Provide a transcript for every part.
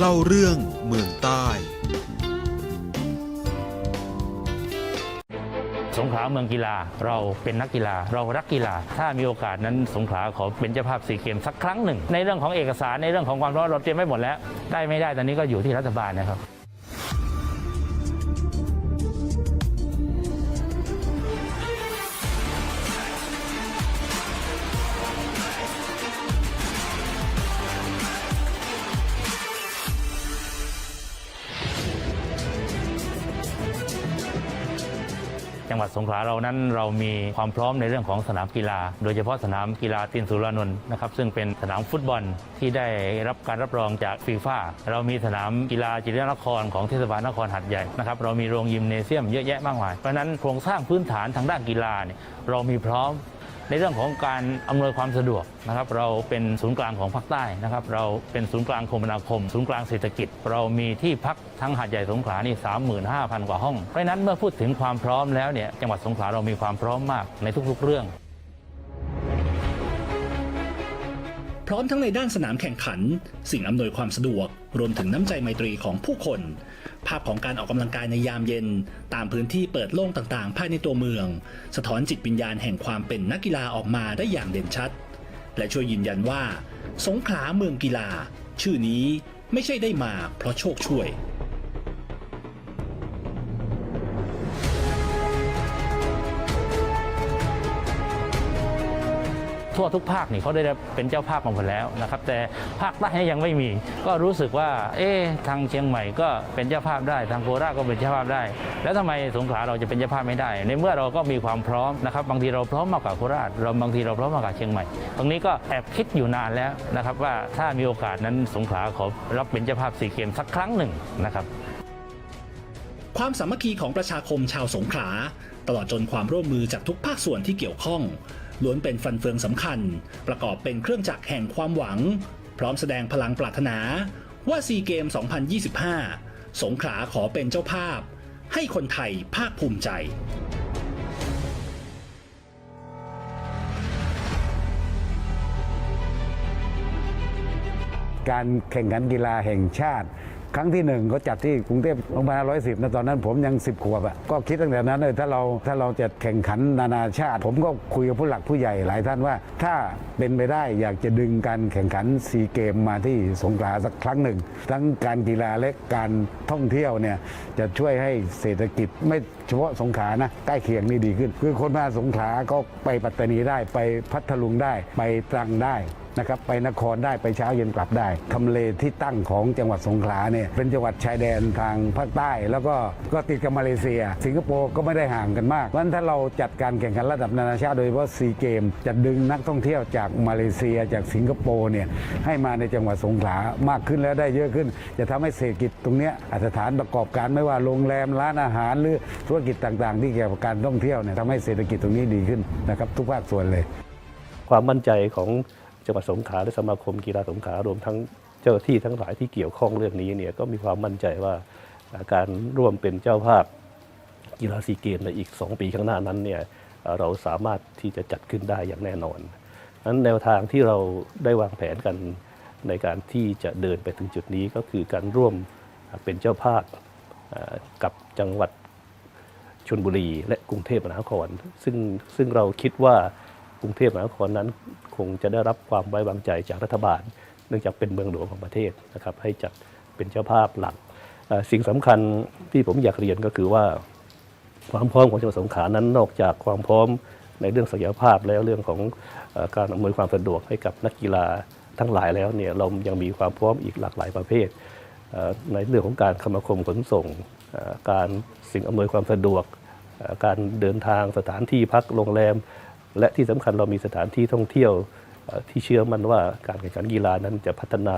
เล่าเรื่องเมืองใต้ สงขลาเมืองกีฬาเราเป็นนักกีฬาเรารักกีฬา ถ้ามีโอกาสนั้นสงขลาขอเป็นเจ้าภาพสีเกมสักครั้งหนึ่ง ในเรื่องของเอกสารในเรื่องของความพร้อมเราเตรียมไว้หมดแล้ว ได้ไม่ได้ตอนนี้ก็อยู่ที่รัฐบาลนะครับ งหวัดสงขลาเรานั้นเรามีความพร้อมในเรื่องของสนามกีฬา โดยเฉพาะสนามกีฬาตินสุรานนท์นะครับซึ่งเป็นสนามฟุตบอลที่ได้รับการรับรองจากฟีฟ่าเรามีสนามกีฬาจิตรนครของเทศบาลนครหัดใหญ่นะครับเรามีโรงยิมเนเซียมเยอะแยะมากมายเพราะฉะนั้นโครงสร้างพื้นฐานทางด้านกีฬาเนี่ยเรามีพร้อม ในเรื่องของการอำนวยความสะดวกนะครับเราเป็นศูนย์กลางของภาคใต้นะครับเราเป็นศูนย์กลางคมนาคม ศูนย์กลางเศรษฐกิจ เรามีที่พักทั้งหาดใหญ่สงขลานี่35,000 กว่าห้อง เพราะฉะนั้นเมื่อพูดถึงความพร้อมแล้วเนี่ยจังหวัดสงขลาเรามีความพร้อมมากในทุกๆเรื่อง พร้อมทั้งในด้านสนามแข่งขัน สิ่งอำนวยความสะดวก รวมถึงน้ำใจไมตรีของผู้คน ภาพของการออกกำลังกายในยามเย็น ตามพื้นที่เปิดโล่งต่างๆ ภายในตัวเมือง สะท้อนจิตวิญญาณแห่งความเป็นนักกีฬาออกมาได้อย่างเด่นชัด และช่วยยืนยันว่า สงขลาเมืองกีฬา ชื่อนี้ไม่ใช่ได้มาเพราะโชคช่วย ทั่วทุกภาคนี่เขาได้เป็นเจ้าภาพมาหมดแล้วนะครับ แต่ภาคใต้ยังไม่มี ก็รู้สึกว่า เอ๊ทางเชียงใหม่ก็เป็นเจ้าภาพได้ ทางโคราชก็เป็นเจ้าภาพได้ แล้วทำไมสงขลาเราจะเป็นเจ้าภาพไม่ได้ ในเมื่อเราก็มีความพร้อมนะครับ บางทีเราพร้อมมากกว่าโคราช เราบางทีเราพร้อมมากกว่าเชียงใหม่ ตรงนี้ก็แอบคิดอยู่นานแล้วนะครับว่าถ้ามีโอกาสนั้นสงขลาขอรับเป็นเจ้าภาพซีเกมสักครั้งหนึ่งนะครับความสามัคคีของประชาคมชาวสงขลา ตลอดจนความร่วมมือจากทุกภาคส่วนที่เกี่ยวข้อง ล้วนเป็นฟันเฟืองสำคัญ ประกอบเป็นเครื่องจักรแห่งความหวัง พร้อมแสดงพลังปรารถนาว่าซีเกม 2025 สงขลาขอเป็นเจ้าภาพ ให้คนไทยภาคภูมิใจการแข่งขันกีฬาแห่งชาติ ครั้งที่หนึ่งเขาจัดที่กรุงเทพ2510นะตอนนั้นผมยัง 10 ขวบอะก็คิดตั้งแต่นั้นเลยถ้าเราถ้าเราจะแข่งขันนานาชาติ ผมก็คุยกับผู้หลักผู้ใหญ่หลายท่านว่า ถ้าเป็นไปได้อยากจะดึงการแข่งขันซีเกมมาที่สงขลาสักครั้งหนึ่ง ทั้งการกีฬาและการท่องเที่ยวเนี่ยจะช่วยให้เศรษฐกิจไม่เฉพาะสงขลานะใกล้เคียงนี่ดีขึ้น คือคนมาสงขลาก็ไปปัตตานีได้ไปพัทลุงได้ ไปตรังได้ นะครับไปนครได้ไปเช้าเย็นกลับได้ทำเลที่ตั้งของจังหวัดสงขลาเนี่ยเป็นจังหวัดชายแดนทางภาคใต้ แล้วก็ก็ติดกับมาเลเซีย สิงคโปร์ก็ไม่ได้ห่างกันมากเพราะฉะนั้นถ้าเราจัดการแข่งขันระดับนานาชาติโดยเฉพาะซีเกมจะดึงนักท่องเที่ยวจากมาเลเซียจากสิงคโปร์เนี่ยให้มาในจังหวัดสงขลามากขึ้นแล้วได้เยอะขึ้น จะทำให้เศรษฐกิจตรงนี้ยสถานประกอบการไม่ว่าโรงแรมร้านอาหารหรือธุรกิจต่าง ๆ ที่เกี่ยวกับการท่องเที่ยวเนี่ยทำให้เศรษฐกิจตรงนี้ดีขึ้นนะครับทุกภาคส่วนเลย ความมั่นใจของ จังหวัดสงขลาและสมาคมกีฬาสงขลารวมทั้งเจ้าที่ทั้งหลายที่เกี่ยวข้องเรื่องนี้เนี่ยก็มีความมั่นใจว่าการร่วมเป็นเจ้าภาพกีฬาซีเกมในอีก 2 ปีข้างหน้านั้นเนี่ยเราสามารถที่จะจัดขึ้นได้อย่างแน่นอนนั้นแนวทางที่เราได้วางแผนกันในการที่จะเดินไปถึงจุดนี้ก็คือการร่วมเป็นเจ้าภาพกับจังหวัดชลบุรีและกรุงเทพมหานคร ซึ่งซึ่งเราคิดว่า รุงเทพมหานครนั้นคงจะได้รับความไว้วางใจจากรัฐบาล เนื่องจากเป็นเมืองหลวงของประเทศนะครับให้จัดเป็นเจ้าภาพหลัก สิ่งสำคัญที่ผมอยากเรียนก็คือว่า ความพร้อมของจังหวัดสงขลานั้นนอกจากความพร้อมในเรื่องศักยภาพแล้วเรื่องของอการอำนวยความสะดวกให้กับนักกีฬาทั้งหลายแล้วเนี่ยเรายังมีความพร้อมอีกหลากหลายประเภท ในเรื่องของการคมนาคมขนส่ง การสิ่งอำนวยความสะดวก การเดินทางสถานที่พักโรงแรม และที่สำคัญเรามีสถานที่ท่องเที่ยวที่เชื่อมั่นว่าการแข่งขันกีฬานั้นจะพัฒนา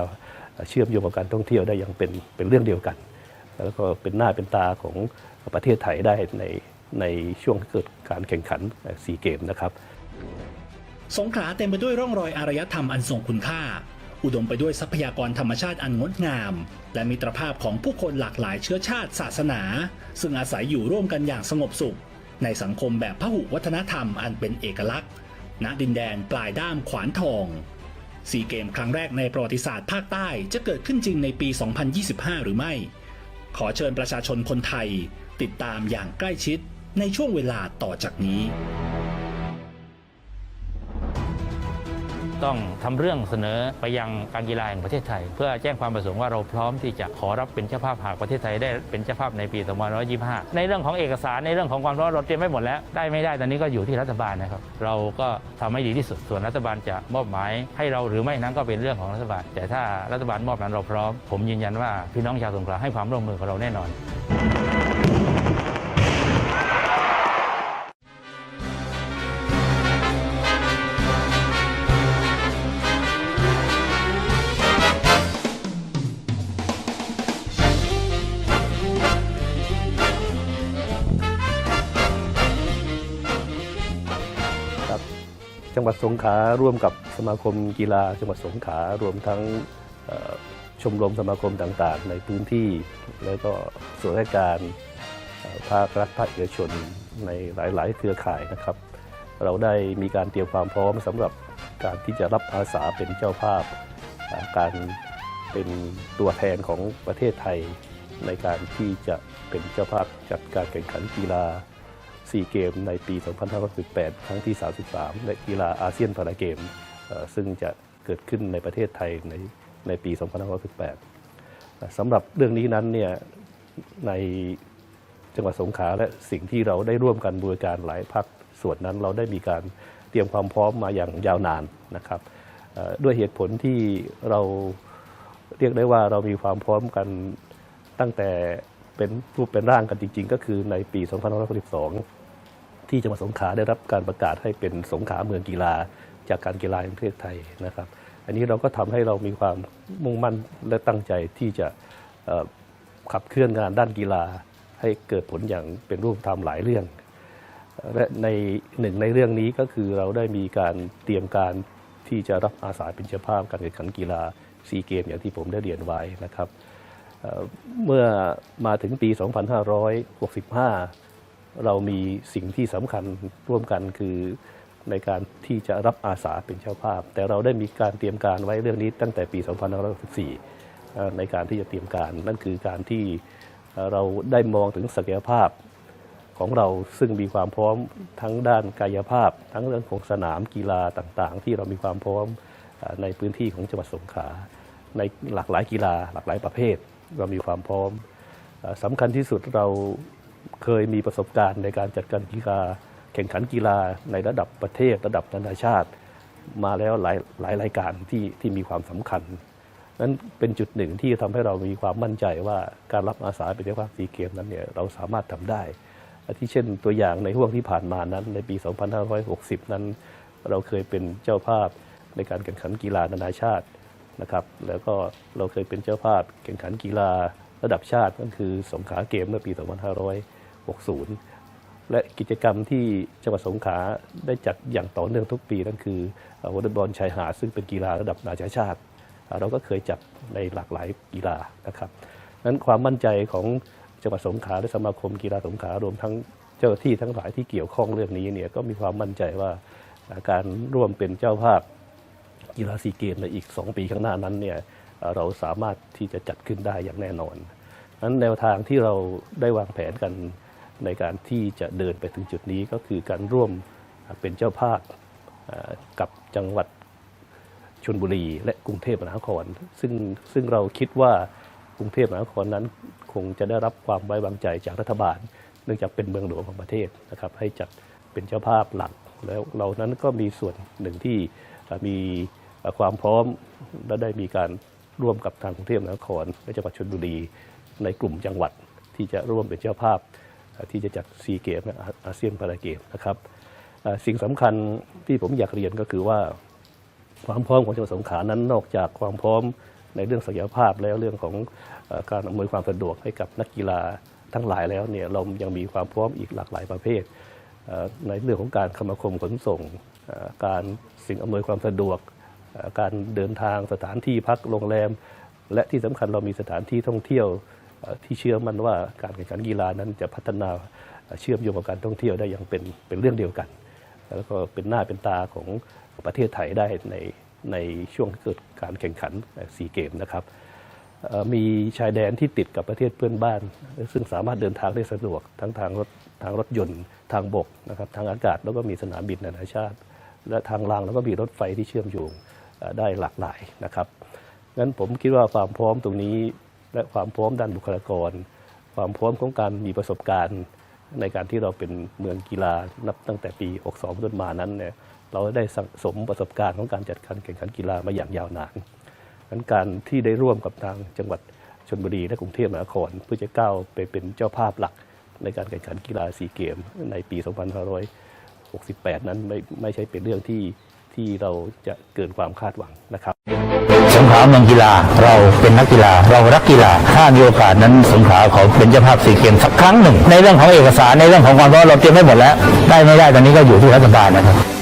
เชื่อมโยงกับการท่องเที่ยวได้อย่างเป็นเป็นเรื่องเดียวกัน แล้วก็เป็นหน้าเป็นตาของประเทศไทยได้ในในช่วงเกิดการแข่งขันซีเกมนะครับ สงขลาเต็มไปด้วยร่องรอยอารยธรรมอันทรงคุณค่า อุดมไปด้วยทรัพยากรธรรมชาติอันงดงาม และมิตรภาพของผู้คนหลากหลายเชื้อชาติศาสนา ซึ่งอาศัยอยู่ร่วมกันอย่างสงบสุข ในสังคมแบบพหุวัฒนธรรมอันเป็นเอกลักษณ์ ณดินแดนปลายด้ามขวานทองซีเกมครั้งแรกในประวัติศาสตร์ภาคใต้จะเกิดขึ้นจริงในปี 2025 หรือไม่ ขอเชิญประชาชนคนไทย ติดตามอย่างใกล้ชิดในช่วงเวลาต่อจากนี้ ต้องทำเรื่องเสนอไปยังการกีฬาแห่งประเทศไทย เพื่อแจ้งความประสงค์ว่าเราพร้อมที่จะขอรับเป็นเจ้าภาพหากประเทศไทยได้เป็นเจ้าภาพในปี 2525 ในเรื่องของเอกสารในเรื่องของความพร้อมเราเตรียมไว้หมดแล้ว ได้ไม่ได้ตอนนี้ก็อยู่ที่รัฐบาลนะครับ เราก็ทำให้ดีที่สุดส่วนรัฐบาลจะมอบหมายให้เราหรือไม่นั้นก็เป็นเรื่องของรัฐบาล แต่ถ้ารัฐบาลมอบนั้นเราพร้อม ผมยืนยันว่าพี่น้องชาวสงขลาให้ความร่วมมือกับเราแน่นอน จังหวัดสงขลาร่วมกับสมาคมกีฬา จังหวัดสงขลารวมทั้งชมรมสมาคมต่างๆ ในพื้นที่ แล้วก็ส่วนราชการภาครัฐภาคเอกชนในหลายๆ เครือข่ายนะครับ เราได้มีการเตรียมความพร้อมสำหรับการที่จะรับอาสาเป็นเจ้าภาพการเป็นตัวแทนของประเทศไทย ในการที่จะเป็นเจ้าภาพจัดการแข่งขันกีฬา ซีเกมในปี 2518 ครั้งที่ 33และกีฬาอาเซียนพาราเกม ซึ่งจะเกิดขึ้นในประเทศไทยในในปี 2518 สำหรับเรื่องนี้นั้นเนี่ยในจังหวัดสงขลาและสิ่งที่เราได้ร่วมกันบริการหลายภาคส่วนนั้นเราได้มีการเตรียมความพร้อมมาอย่างยาวนานนะครับด้วยเหตุผลที่เราเรียกได้ว่าเรามีความพร้อมกันตั้งแต่เป็นรูปเป็นร่างกันจริง ๆ ก็คือในปี 2562 ที่จังหวัดสงขลาได้รับการประกาศให้เป็นสงขลาเมืองกีฬา จากการกีฬาแห่งประเทศไทยนะครับ อันนี้เราก็ทำให้เรามีความมุ่งมั่นและตั้งใจที่จะขับเคลื่อนงานด้านกีฬา ให้เกิดผลอย่างเป็นรูปธรรมหลายเรื่อง และในหนึ่งในเรื่องนี้ก็คือเราได้มีการเตรียมการที่จะรับอาสาเป็นเจ้าภาพการแข่งขันกีฬาซีเกมอย่างที่ผมได้เรียนไว้นะครับเมื่อมาถึงปี 2565 เรามีสิ่งที่สำคัญร่วมกันคือในการที่จะรับอาสาเป็นเจ้าภาพ แต่เราได้มีการเตรียมการไว้เรื่องนี้ตั้งแต่ปี 2564 ในการที่จะเตรียมการ นั่นคือการที่เราได้มองถึงศักยภาพของเราซึ่งมีความพร้อมทั้งด้านกายภาพ ทั้งเรื่องของสนามกีฬาต่างๆ ที่เรามีความพร้อมในพื้นที่ของจังหวัดสงขลาในหลากหลายกีฬาหลากหลายประเภท เรามีความพร้อมสำคัญที่สุดเรา เคยมีประสบการณ์ในการจัดการกีฬาแข่งขันกีฬาในระดับประเทศระดับนานาชาติ มาแล้วหลายหลายรายการที่ที่มีความสำคัญนั้นเป็นจุดหนึ่งที่ทำให้เรามีความมั่นใจว่าการรับอาสาเป็นเจ้าภาพซีเกมนั้นเนี่ยเราสามารถทำได้ ที่เช่นตัวอย่างในห่วงที่ผ่านมานั้น ในปี 2560 นั้น เราเคยเป็นเจ้าภาพในการแข่งขันกีฬานานาชาตินะครับ แล้วก็เราเคยเป็นเจ้าภาพแข่งขันกีฬา ระดับชาติก็คือสงขลาเกมเมื่อปี 2560 และกิจกรรมที่จังหวัดสงขลาได้จัดอย่างต่อเนื่องทุกปีนั่นคือวอลเลย์บอลชายหาดซึ่งเป็นกีฬาระดับนานาชาติ เราก็เคยจัดในหลากหลายกีฬานะครับนั้นความมั่นใจของจังหวัดสงขลาและสมาคมกีฬาสงขลารวมทั้งเจ้าที่ทั้งหลายที่เกี่ยวข้องเรื่องนี้เนี่ยก็มีความมั่นใจว่าการร่วมเป็นเจ้าภาพกีฬาซีเกมในอีก 2 ปีข้างหน้านั้นเนี่ยเราสามารถที่จะจัดขึ้นได้อย่างแน่นอน นั้นแนวทางที่เราได้วางแผนกันในการที่จะเดินไปถึงจุดนี้ก็คือการร่วมเป็นเจ้าภาพกับจังหวัดชลบุรี และกรุงเทพมหานคร ซึ่งซึ่งเราคิดว่ากรุงเทพมหานครนั้นคงจะได้รับความไว้วางใจจากรัฐบาล เนื่องจากเป็นเมืองหลวงของประเทศนะครับให้จัดเป็นเจ้าภาพหลักแล้วเรานั้นก็มีส่วนหนึ่งที่มีความพร้อมและได้มีการร่วมกับทางกรุงเทพมหานครและจังหวัดชลบุรี ในกลุ่มจังหวัดที่จะร่วมเป็นเจ้าภาพที่จะจัดซีเกมอาเซียนพาราเกมนะครับสิ่งสำคัญที่ผมอยากเรียนก็คือว่าความพร้อมของจังหวัดสงขลานั้นนอกจากความพร้อมในเรื่องศักยภาพแล้วเรื่องของการอำนวยความสะดวกให้กับนักกีฬาทั้งหลายแล้วเนี่ยเรายังมีความพร้อมอีกหลากหลายประเภท ในเรื่องของการคมนาคมขนส่ง การสิ่งอำนวยความสะดวก การเดินทางสถานที่พักโรงแรม และที่สำคัญเรามีสถานที่ท่องเที่ยว ที่เชื่อมั่นว่าการแข่งขันกีฬานั้นจะพัฒนาเชื่อมโยงกับการท่องเที่ยวได้อย่างเป็นเป็นเรื่องเดียวกัน แล้วก็เป็นหน้าเป็นตาของประเทศไทยได้ในในช่วงเกิดการแข่งขันซีเกมนะครับมีชายแดนที่ติดกับประเทศเพื่อนบ้าน ซึ่งสามารถเดินทางได้สะดวกทั้งทางรถทางรถยนต์ทางบกนะครับทางอากาศแล้วก็มีสนามบินนานาชาติ และทางรางแล้วก็มีรถไฟที่เชื่อมโยงได้หลากหลายนะครับงั้นผมคิดว่าความพร้อมตรงนี้ และความพร้อมด้านบุคลากร ความพร้อมของการมีประสบการณ์ในการที่เราเป็นเมืองกีฬานับตั้งแต่ปี 62ต้นมานั้นเนี่ยเราได้สังสมประสบการณ์ของการจัดการแข่งขันกีฬามาอย่างยาวนานงั้นการที่ได้ร่วมกับทางจังหวัดชนบุรีและกรุงเทพมหานครเพื่อจะก้าวไปเป็นเจ้าภาพหลักในการแข่งขันกีฬาซีเกม ในปี 2568 นั้นไม่ไม่ใช่เป็นเรื่องที่ที่เราจะเกินความคาดหวังนะครับ ขลาเมืองกีฬาเราเป็นนักกีฬาเรารักกีฬาถ้ามีโอกาสนั้นสงขลาขอเป็นเจ้าภาพสีเกมสักครั้งหนึ่ง ในเรื่องของเอกสารในเรื่องของความพร้อมเราเตรียมไว้หมดแล้ว ได้ไม่ได้ตอนนี้ก็อยู่ที่รัฐบาลนะครับ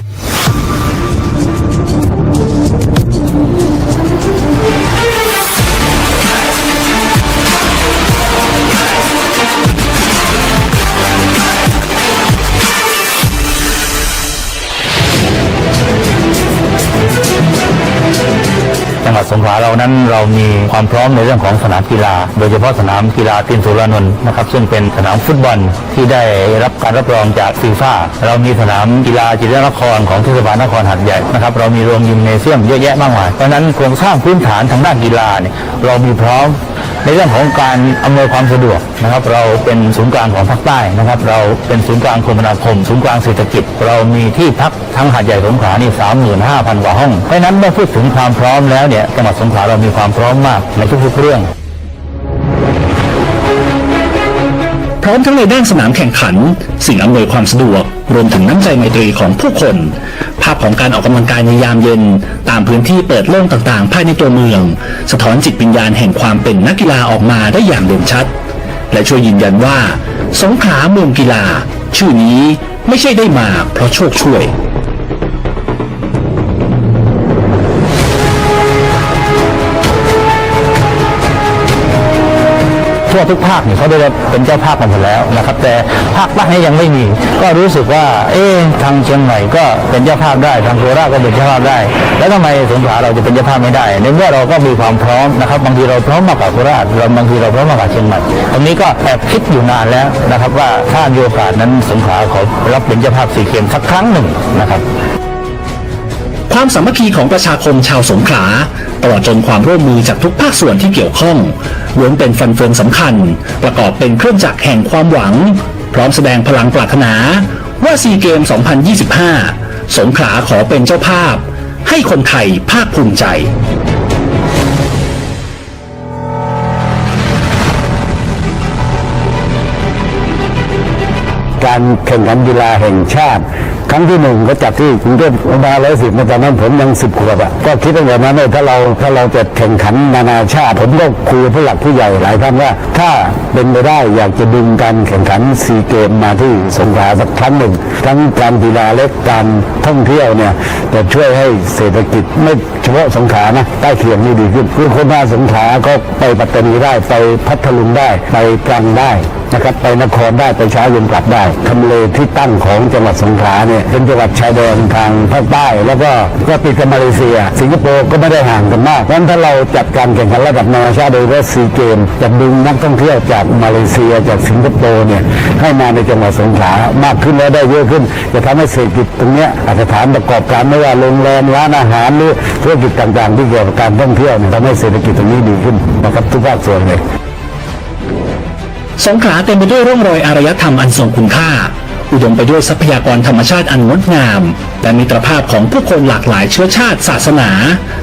ลาเรานั้นเรามีความพร้อมในเรื่องของสนามกีฬา โดยเฉพาะสนามกีฬาตินสุรานนท์นะครับซึ่งเป็นสนามฟุตบอลที่ได้รับการรับรองจากฟีฟ่าเรามีสนามกีฬาจิตรนครของเทศบาลนครหัดใหญ่นะครับเรามีโรงยิมเนเซียมเยอะแยะมากมายเพราะฉะนั้นโครงสร้างพื้นฐานทางด้านกีฬาเนี่ยเรามีพร้อม ในเรื่องของการอำนวยความสะดวกนะครับ เราเป็นศูนย์กลางของภาคใต้นะครับ เราเป็นศูนย์กลางคมนาคม ศูนย์กลางเศรษฐกิจ เรามีที่พักทั้งหาดใหญ่สงขลานี่35,000กว่าห้องเพราะฉะนั้นเมื่อพูดถึงความพร้อมแล้วเนี่ยจังหวัดสงขลาเรามีความพร้อมมากในทุกๆเรื่อง ร้อมทั้งในด้านสนามแข่งขัน สิ่งอำนวยความสะดวก รวมถึงน้ำใจไมตรีของผู้คน ภาพของการออกกำลังกายในยามเย็น ตามพื้นที่เปิดโล่งต่างๆ ภายในตัวเมือง สะท้อนจิตวิญญาณแห่งความเป็นนักกีฬาออกมาได้อย่างเด่นชัด และช่วยยืนยันว่า สงขลาเมืองกีฬา ชื่อนี้ไม่ใช่ได้มาเพราะโชคช่วย ทั่วทุกภาคเนี่ยเขาได้เป็นเจ้าภาพกันหมดแล้วนะครับ แต่ภาคใต้นี่ยยังไม่มี ก็รู้สึกว่า เอ๊ทางเชียงใหม่ก็เป็นเจ้าภาพได้ ทางโคราชก็เป็นเจ้าภาพได้ แล้วทำไมสงขลาเราจะเป็นเจ้าภาพไม่ได้ ในเมื่อเราก็มีความพร้อมนะครับ บางทีเราพร้อมมากกว่าโคราชเราบางทีเราพร้อมมากกว่าเชียงใหม่ตรงนี้ก็แอบคิดอยู่นานแล้วนะครับ ว่าถ้ามีโอกาสนั้นสงขลาขอรับเป็นเจ้าภาพสีเกมสักครั้งหนึ่งนะครับ ความสามัคคีของประชาคมชาวสงขลาตลอดจนความร่วมมือจากทุกภาคส่วนที่เกี่ยวข้องล้วนเป็นฟันเฟืองสำคัญ ประกอบเป็นเครื่องจักรแห่งความหวัง พร้อมแสดงพลังปรารถนาว่าซีเกม 2025 สงขลาขอเป็นเจ้าภาพ ให้คนไทยภาคภูมิใจ การแข่งขันกีฬาแห่งชาติ ครั้งที่หนึ่งก็จัดที่กรุงเทพมาร้อยสิบตอนนั้นผมยังสิบขวบอะก็คิดตั้งแต่นั้นเลยถ้าเราถ้าเราจะแข่งขันนานาชาติ ผมก็คุยกับผู้หลักผู้ใหญ่หลายท่านว่า ถ้าเป็นไปได้อยากจะดึงการแข่งขันซีเกมมาที่สงขลาสักครั้งหนึ่ง ทั้งการกีฬาและกการท่องเที่ยวเนี่ยจะช่วยให้เศรษฐกิจไม่ ฉพาะสงขลานะใกล้เคียงนี่ดีขึ้นคือคนมาสงขลาก็ไปปัตตานีได้ไปพัทลุงได้ไปตรังได้นะครับไปนครได้ไปเช้าเย็นกลับได้ทำเลที่ตั้งของจังหวัดสงขลาเนี่ยเป็นจังหวัดชายแดนทางภาคใต้ แล้วก็ก็ติดกับมาเลเซีย สิงคโปร์ก็ไม่ได้ห่างกันมากเพราะนั้นถ้าเราจัดการแข่งขันระดับนานาชาติโดยเฉพาะซีเกมจะดึงนักท่องเที่ยวจากมาเลเซียจากสิงคโปร์เนี่ยให้มาในจังหวัดสงขลามากขึ้นและได้เยอะขึ้น จะทำให้เศรษฐกิจตรงเนี้ยอาจจะฐานประกอบการไม่ว่าโรงแรมร้านอาหารหรือธุรกิจต่างๆ ที่เกี่ยวกับการท่องเที่ยวทำให้เศรษฐกิจตรงนี้ดีขึ้นนะครับทุกภาคส่วนเลยสงขลาเต็มไปด้วยร่องรอยอารยธรรมอันทรงคุณค่า อุดมไปด้วยทรัพยากรธรรมชาติอันงดงาม และมิตรภาพของผู้คนหลากหลายเชื้อชาติศาสนา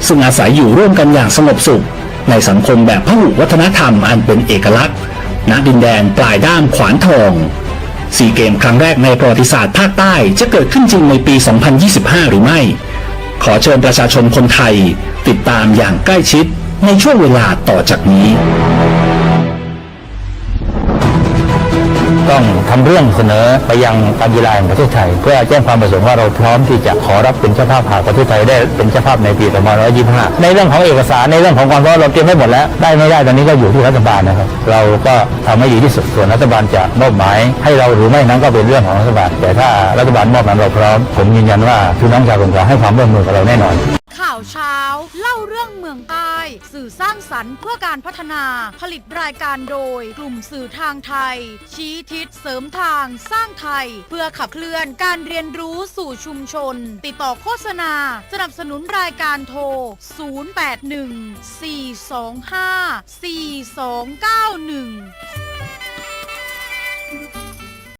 ซึ่งอาศัยอยู่ร่วมกันอย่างสงบสุข ในสังคมแบบพหุวัฒนธรรมอันเป็นเอกลักษณ์ณดินแดนปลายด้ามขวานทองซีเกมครั้งแรกในประวัติศาสตร์ภาคใต้จะเกิดขึ้นจริงในปี 2025 หรือไม่ ขอเชิญประชาชนคนไทย ติดตามอย่างใกล้ชิดในช่วงเวลาต่อจากนี้ ทำเรื่องเสนอไปยังการกีฬาแห่งประเทศไทย เพื่อแจ้งความประสงค์ว่าเราพร้อมที่จะขอรับเป็นเจ้าภาพหากประเทศไทยได้เป็นเจ้าภาพในปี2525 ในเรื่องของเอกสารในเรื่องของความพร้อมเราเตรียมไว้หมดแล้ว ได้ไม่ได้ตอนนี้ก็อยู่ที่รัฐบาลนะครับ เราก็ทำให้ดีที่สุดส่วนรัฐบาลจะมอบหมายให้เราหรือไม่นั้นก็เป็นเรื่องของรัฐบาล แต่ถ้ารัฐบาลมอบหมายเราพร้อม ผมยืนยันว่าพี่น้องชาวสงขลาให้ความร่วมมือกับเราแน่นอนาวเช้า เล่าเรื่องเมืองใต้สื่อสร้างสรรค์เพื่อการพัฒนา ผลิตรายการโดย กลุ่มสื่อทางไทย ชี้ทิศเสริมทางสร้างไทย เพื่อขับเคลื่อนการเรียนรู้สู่ชุมชน ติดต่อโฆษณา สนับสนุนรายการโทร 081 425 4291